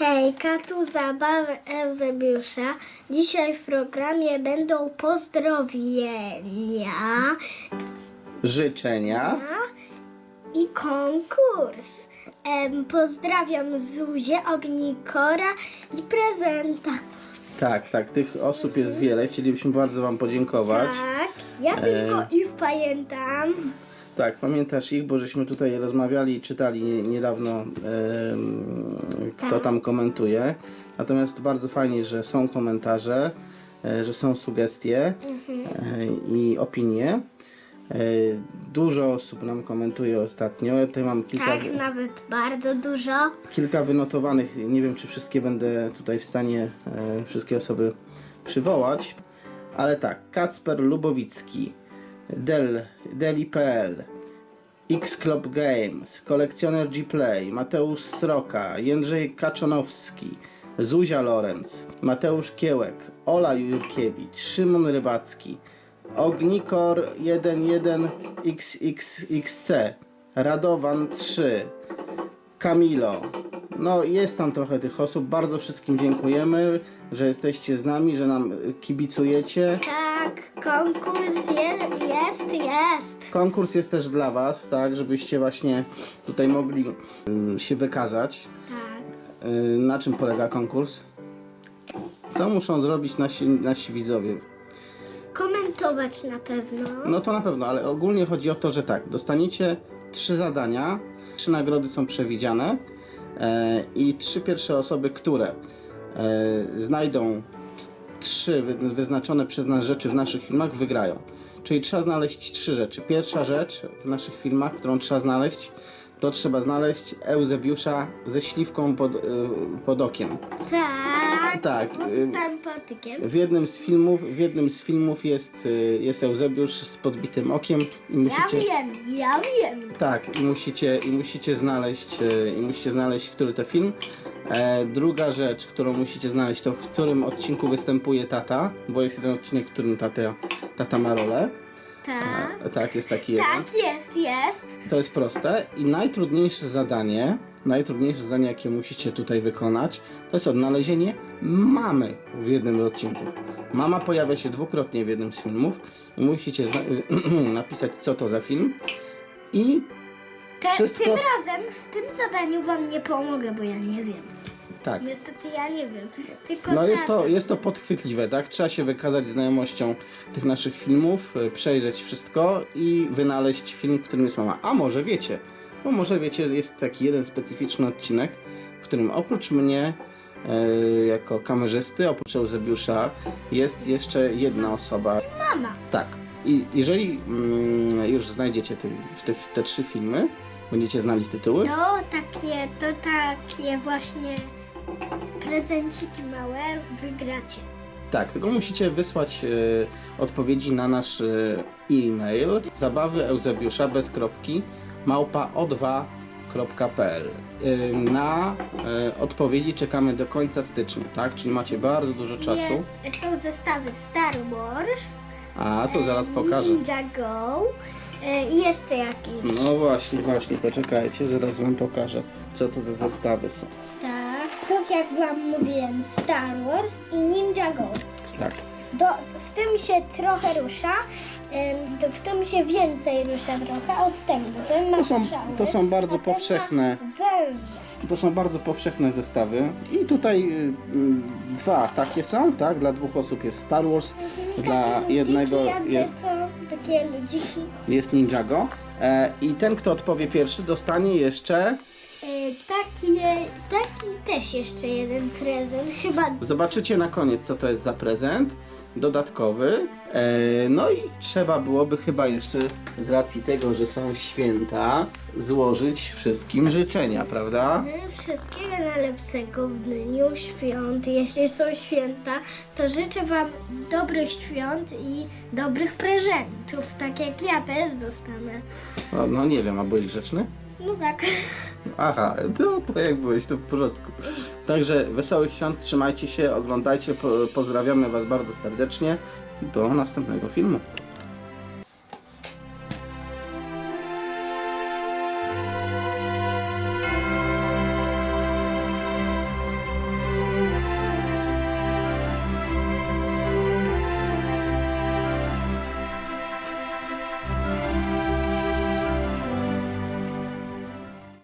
Hejka, tu zabawy Eusebiusza. Dzisiaj w programie będą pozdrowienia życzenia. i konkurs. Em, pozdrawiam Zuzię, Ognikora i prezenta. Tak, tak, tych osób jest wiele. Chcielibyśmy bardzo Wam podziękować. Tak, ja tylko ich pamiętam. Tak, pamiętasz ich, bo żeśmy tutaj rozmawiali i czytali nie- niedawno, em, kto Tak. tam komentuje. Natomiast bardzo fajnie, że są komentarze, e, że są sugestie e, i opinie. E, Dużo osób nam komentuje ostatnio. Ja tutaj mam kilka, Tak, nawet bardzo dużo. kilka wynotowanych. Nie wiem, czy wszystkie będę tutaj w stanie e, wszystkie osoby przywołać. Ale tak, Kacper Lubowicki, Del, Deli.pl, X Club Games, kolekcjoner G-Play, Mateusz Sroka, Jędrzej Kaczonowski, Zuzia Lorenz, Mateusz Kiełek, Ola Jurkiewicz, Szymon Rybacki, Ognikor 11XXXC, Radowan 3, Kamilo. No jest tam trochę tych osób. Bardzo wszystkim dziękujemy, że jesteście z nami, że nam kibicujecie. Tak, konkurs je, jest, jest. Konkurs jest też dla Was, tak, żebyście właśnie tutaj mogli mm, się wykazać. Tak. Y, Na czym polega konkurs? Co muszą zrobić nasi, nasi widzowie? Komentować na pewno. No to na pewno, ale ogólnie chodzi o to, że tak, dostaniecie trzy zadania, trzy nagrody są przewidziane i trzy pierwsze osoby, które e, znajdą trzy wy, wyznaczone przez nas rzeczy w naszych filmach, wygrają. Czyli trzeba znaleźć trzy rzeczy. Pierwsza rzecz w naszych filmach, którą trzeba znaleźć, to trzeba znaleźć Eusebiusza ze śliwką pod, e, pod okiem. Tak. Tak, Pod y- stałym patykiem. W jednym z filmów, w jednym z filmów jest, y, jest Eusebiusz z podbitym okiem i Ja musicie... wiem, ja wiem. Tak, i musicie, i musicie znaleźć, e, i musicie znaleźć, który to film. E, druga rzecz, którą musicie znaleźć, to w którym odcinku występuje tata, bo jest jeden odcinek, w którym tata, tata ma rolę. Tak. Tak, jest taki jeden. Tak, jest, jest. To jest proste. I najtrudniejsze zadanie, najtrudniejsze zadanie, jakie musicie tutaj wykonać, to jest odnalezienie mamy w jednym odcinku. Mama pojawia się dwukrotnie w jednym z filmów i musicie napisać, co to za film. I Te, Wszystko- Tym razem w tym zadaniu wam nie pomogę, bo ja nie wiem. Tak, Niestety ja nie wiem. Tylko No jest tata. to, jest to podchwytliwe, tak? Trzeba się wykazać znajomością tych naszych filmów, y, przejrzeć wszystko i wynaleźć film, którym jest mama. A może wiecie, bo może wiecie, jest taki jeden specyficzny odcinek, w którym oprócz mnie e, jako kamerzysty, oprócz Eusebiusza jest jeszcze jedna osoba. Mama. Tak. I jeżeli mm, już znajdziecie te, te, te trzy filmy, będziecie znali tytuły, To takie, to takie właśnie prezenciki małe wygracie. Tak, tylko musicie wysłać e, odpowiedzi na nasz e, e-mail zabawy Eusebiusza bez kropki małpa o2.pl. E, na odpowiedzi czekamy do końca stycznia, tak? Czyli macie bardzo dużo czasu. Jest, są zestawy Star Wars, A, to zaraz pokażę. Ninja Go e, i jeszcze jakiś. No właśnie, właśnie, poczekajcie, zaraz wam pokażę, co to za zestawy są. Tak, tak jak wam mówiłem, Star Wars i Ninja Go. Tak. Do, w tym się trochę rusza, w tym się więcej rusza trochę od tego, bo ten ma To są- strzały, to są bardzo powszechne. To są bardzo powszechne zestawy i tutaj y, mm, dwa takie są, tak? Dla dwóch osób jest Star Wars, dla Takie ludziki jednego jakby jest Są takie ludziki. jest Ninjago. E, I ten, kto odpowie pierwszy, dostanie jeszcze. Takie, taki też jeszcze jeden prezent, chyba Zobaczycie na koniec, co to jest za prezent dodatkowy. E, no i trzeba byłoby chyba jeszcze, z racji tego, że są święta, złożyć wszystkim życzenia, prawda? e, wszystkiego najlepszego w dniu świąt. Jeśli są święta, to życzę wam dobrych świąt i dobrych prezentów, tak jak ja też dostanę. No, no nie wiem, a byłeś grzeczny? No tak. Aha, to, to jak byłeś, to w porządku. Także wesołych świąt, trzymajcie się, oglądajcie, po, pozdrawiamy Was bardzo serdecznie. Do następnego filmu.